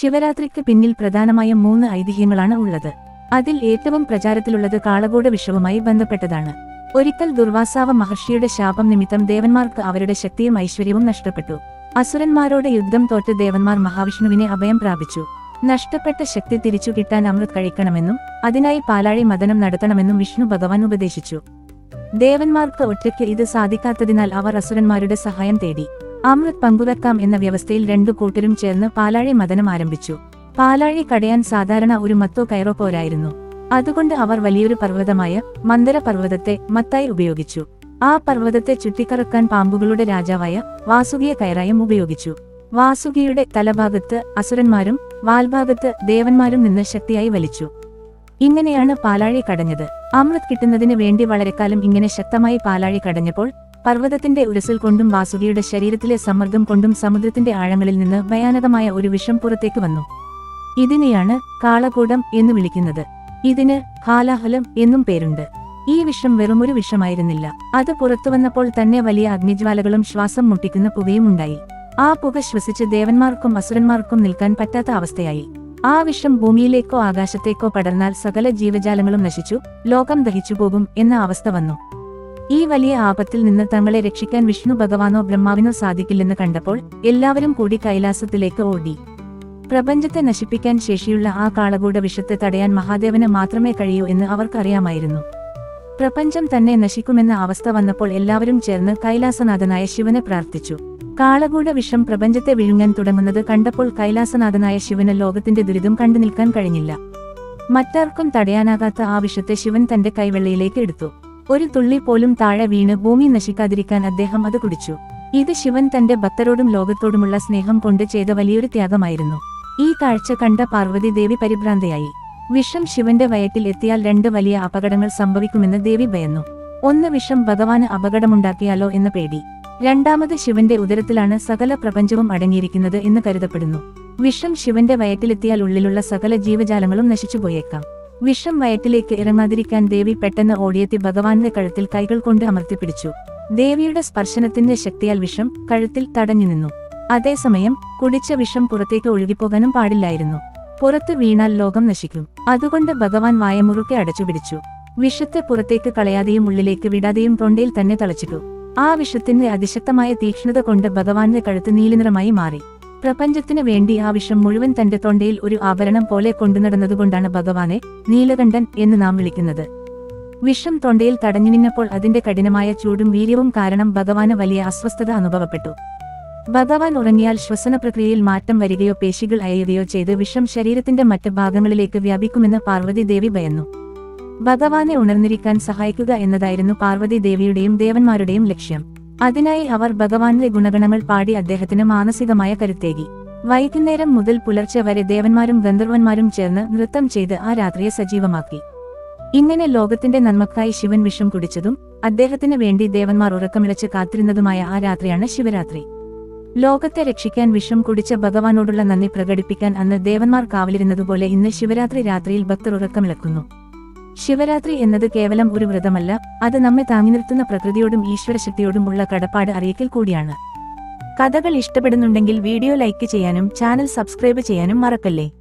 ശിവരാത്രിക്ക് പിന്നിൽ പ്രധാനമായും മൂന്ന് ഐതിഹ്യങ്ങളാണ് ഉള്ളത്. അതിൽ ഏറ്റവും പ്രചാരത്തിലുള്ളത് കാളകൂട വിഷവുമായി ബന്ധപ്പെട്ടതാണ്. ഒരിക്കൽ ദുർവാസാവ മഹർഷിയുടെ ശാപം നിമിത്തം ദേവന്മാർക്ക് അവരുടെ ശക്തിയും ഐശ്വര്യവും നഷ്ടപ്പെട്ടു. അസുരന്മാരോട് യുദ്ധം തോറ്റ് ദേവന്മാർ മഹാവിഷ്ണുവിനെ അഭയം പ്രാപിച്ചു. നഷ്ടപ്പെട്ട ശക്തി തിരിച്ചു കിട്ടാൻ അമൃത് കഴിക്കണമെന്നും അതിനായി പാലാഴി മദനം നടത്തണമെന്നും വിഷ്ണു ഭഗവാൻ ഉപദേശിച്ചു. ദേവന്മാർക്ക് ഒറ്റയ്ക്ക് ഇത് സാധിക്കാത്തതിനാൽ അവർ അസുരന്മാരുടെ സഹായം തേടി. അമൃത് പങ്കുവെക്കാം എന്ന വ്യവസ്ഥയിൽ രണ്ടു കൂട്ടരും ചേർന്ന് പാലാഴി മദനം ആരംഭിച്ചു. പാലാഴി കടയാൻ സാധാരണ ഒരു മത്തോ കയറോ പോരായിരുന്നു. അതുകൊണ്ട് അവർ വലിയൊരു പർവതമായ മന്ദര പർവതത്തെ മത്തായി ഉപയോഗിച്ചു. ആ പർവതത്തെ ചുറ്റിക്കറക്കാൻ പാമ്പുകളുടെ രാജാവായ വാസുകിയെ കയറായും ഉപയോഗിച്ചു. വാസുകിയുടെ തലഭാഗത്ത് അസുരന്മാരും വാൽഭാഗത്ത് ദേവന്മാരും നിന്ന് ശക്തിയായി വലിച്ചു. ഇങ്ങനെയാണ് പാലാഴി കടഞ്ഞത്. അമൃത് കിട്ടുന്നതിന് വേണ്ടി വളരെക്കാലം ഇങ്ങനെ ശക്തമായി പാലാഴി കടഞ്ഞപ്പോൾ പർവതത്തിന്റെ ഉരസിൽ കൊണ്ടും വാസുകിയുടെ ശരീരത്തിലെ സമ്മർദ്ദം കൊണ്ടും സമുദ്രത്തിന്റെ ആഴങ്ങളിൽ നിന്ന് ഭയാനകമായ ഒരു വിഷം പുറത്തേക്ക് വന്നു. ഇതിനെയാണ് കാളകൂടം എന്ന് വിളിക്കുന്നത്. ഇതിന് ഹാലാഹലം എന്നും പേരുണ്ട്. ഈ വിഷം വെറുമൊരു വിഷമായിരുന്നില്ല. അത് പുറത്തുവന്നപ്പോൾ തന്നെ വലിയ അഗ്നിജ്വാലകളും ശ്വാസം മുട്ടിക്കുന്ന പുകയും ഉണ്ടായി. ആ പുക ശ്വസിച്ച് ദേവന്മാർക്കും അസുരന്മാർക്കും നിൽക്കാൻ പറ്റാത്ത അവസ്ഥയായി. ആ വിഷം ഭൂമിയിലേക്കോ ആകാശത്തേക്കോ പടർന്നാൽ സകല ജീവജാലങ്ങളും നശിച്ചു ലോകം ദഹിച്ചു പോകും എന്ന അവസ്ഥ വന്നു. ഈ വലിയ ആപത്തിൽ നിന്ന് തങ്ങളെ രക്ഷിക്കാൻ വിഷ്ണു ഭഗവാനോ ബ്രഹ്മാവിനോ സാധിക്കില്ലെന്ന് കണ്ടപ്പോൾ എല്ലാവരും കൂടി കൈലാസത്തിലേക്ക് ഓടി. പ്രപഞ്ചത്തെ നശിപ്പിക്കാൻ ശേഷിയുള്ള ആ കാളകൂട വിഷത്തെ തടയാൻ മഹാദേവന് മാത്രമേ കഴിയൂ എന്ന് അവർക്കറിയാമായിരുന്നു. പ്രപഞ്ചം തന്നെ നശിക്കുമെന്ന അവസ്ഥ വന്നപ്പോൾ എല്ലാവരും ചേർന്ന് കൈലാസനാഥനായ ശിവനെ പ്രാർത്ഥിച്ചു. കാളകൂട വിഷം പ്രപഞ്ചത്തെ വിഴുങ്ങാൻ തുടങ്ങുന്നത് കണ്ടപ്പോൾ കൈലാസനാഥനായ ശിവന് ലോകത്തിന്റെ ദുരിതം കണ്ടു നിൽക്കാൻ കഴിഞ്ഞില്ല. മറ്റാർക്കും തടയാനാകാത്ത ആ വിഷത്തെ ശിവൻ തന്റെ കൈവെള്ളയിലേക്ക് എടുത്തു. ഒരു തുള്ളി പോലും താഴെ വീണ് ഭൂമി നശിക്കാതിരിക്കാൻ അദ്ദേഹം അത് കുടിച്ചു. ഇത് ശിവൻ തന്റെ ഭക്തരോടും ലോകത്തോടുമുള്ള സ്നേഹം കൊണ്ട് ചെയ്ത വലിയൊരു ത്യാഗമായിരുന്നു. ഈ കാഴ്ച കണ്ട പാർവതി ദേവി പരിഭ്രാന്തയായി. വിഷം ശിവന്റെ വയറ്റിൽ എത്തിയാൽ രണ്ട് വലിയ അപകടങ്ങൾ സംഭവിക്കുമെന്ന് ദേവി ഭയന്നു. ഒന്ന് വിഷം ഭഗവാന് അപകടമുണ്ടാക്കിയാലോ എന്ന പേടി. രണ്ടാമത് ശിവന്റെ ഉദരത്തിലാണ് സകല പ്രപഞ്ചവും അടങ്ങിയിരിക്കുന്നത് എന്ന് കരുതപ്പെടുന്നു. വിഷം ശിവന്റെ വയറ്റിലെത്തിയാൽ ഉള്ളിലുള്ള സകല ജീവജാലങ്ങളും നശിച്ചുപോയേക്കാം. വിഷം വയറ്റിലേക്ക് ഇറങ്ങാതിരിക്കാൻ ദേവി പെട്ടെന്ന് ഓടിയെത്തി ഭഗവാന്റെ കഴുത്തിൽ കൈകൾ കൊണ്ട് അമർത്തിപ്പിടിച്ചു ദേവിയുടെ സ്പർശനത്തിന്റെ ശക്തിയാൽ വിഷം കഴുത്തിൽ തടഞ്ഞു നിന്നു. അതേസമയം കുടിച്ച വിഷം പുറത്തേക്ക് ഒഴുകിപ്പോകാനും പാടില്ലായിരുന്നു. പുറത്ത് വീണാൽ ലോകം നശിക്കും. അതുകൊണ്ട് ഭഗവാൻ വായമുറുക്കെ അടച്ചുപിടിച്ചു വിഷത്തെ പുറത്തേക്ക് കളയാതെയും ഉള്ളിലേക്ക് വിടാതെയും തൊണ്ടയിൽ തന്നെ തളച്ചിട്ടു. ആ വിഷത്തിന്റെ അതിശക്തമായ തീക്ഷ്ണത കൊണ്ട് ഭഗവാന്റെ കഴുത്ത് നീലനിറമായി മാറി. പ്രപഞ്ചത്തിന് വേണ്ടി ആ വിഷം മുഴുവൻ തന്റെ തൊണ്ടയിൽ ഒരു ആഭരണം പോലെ കൊണ്ടുനടന്നതുകൊണ്ടാണ് ഭഗവാനെ നീലകണ്ഠൻ എന്ന് നാം വിളിക്കുന്നത്. വിഷം തൊണ്ടയിൽ തടഞ്ഞു നിന്നപ്പോൾ അതിന്റെ കഠിനമായ ചൂടും വീര്യവും കാരണം ഭഗവാന് വലിയ അസ്വസ്ഥത അനുഭവപ്പെട്ടു. ഭഗവാൻ ഉറങ്ങിയാൽ ശ്വസന പ്രക്രിയയിൽ മാറ്റം വരികയോ പേശികൾ അയയുകയോ ചെയ്ത് വിഷം ശരീരത്തിന്റെ മറ്റ് ഭാഗങ്ങളിലേക്ക് വ്യാപിക്കുമെന്ന് പാർവതി ദേവി ഭയന്നു. ഭഗവാനെ ഉണർന്നിരിക്കാൻ സഹായിക്കുക എന്നതായിരുന്നു പാർവതി ദേവിയുടെയും ദേവന്മാരുടെയും ലക്ഷ്യം. അതിനായി അവർ ഭഗവാന്റെ ഗുണഗണങ്ങൾ പാടി അദ്ദേഹത്തിന് മാനസികമായ കരുത്തേകി. വൈകുന്നേരം മുതൽ പുലർച്ചെ വരെ ദേവന്മാരും ഗന്ധർവന്മാരും ചേർന്ന് നൃത്തം ചെയ്ത് ആ രാത്രിയെ സജീവമാക്കി. ഇങ്ങനെ ലോകത്തിന്റെ നന്മക്കായി ശിവൻ വിഷം കുടിച്ചതും അദ്ദേഹത്തിന് വേണ്ടി ദേവന്മാർ ഉറക്കമിളച്ച് കാത്തിരുന്നതുമായ ആ രാത്രിയാണ് ശിവരാത്രി. ലോകത്തെ രക്ഷിക്കാൻ വിഷം കുടിച്ച ഭഗവാനോടുള്ള നന്ദി പ്രകടിപ്പിക്കാൻ അന്ന് ദേവന്മാർ കാവലിരുന്നതുപോലെ ഇന്ന് ശിവരാത്രി രാത്രിയിൽ ഭക്തർ ഉറക്കമിളക്കുന്നു. ശിവരാത്രി എന്നത് കേവലം ഒരു വ്രതമല്ല അത് നമ്മെ താങ്ങി നിർത്തുന്ന പ്രകൃതിയോടും ഈശ്വരശക്തിയോടും ഉള്ള കടപ്പാട് അറിയിക്കൽ കൂടിയാണ്. കഥകൾ ഇഷ്ടപ്പെടുന്നുണ്ടെങ്കിൽ വീഡിയോ ലൈക്ക് ചെയ്യാനും ചാനൽ സബ്സ്ക്രൈബ് ചെയ്യാനും മറക്കല്ലേ?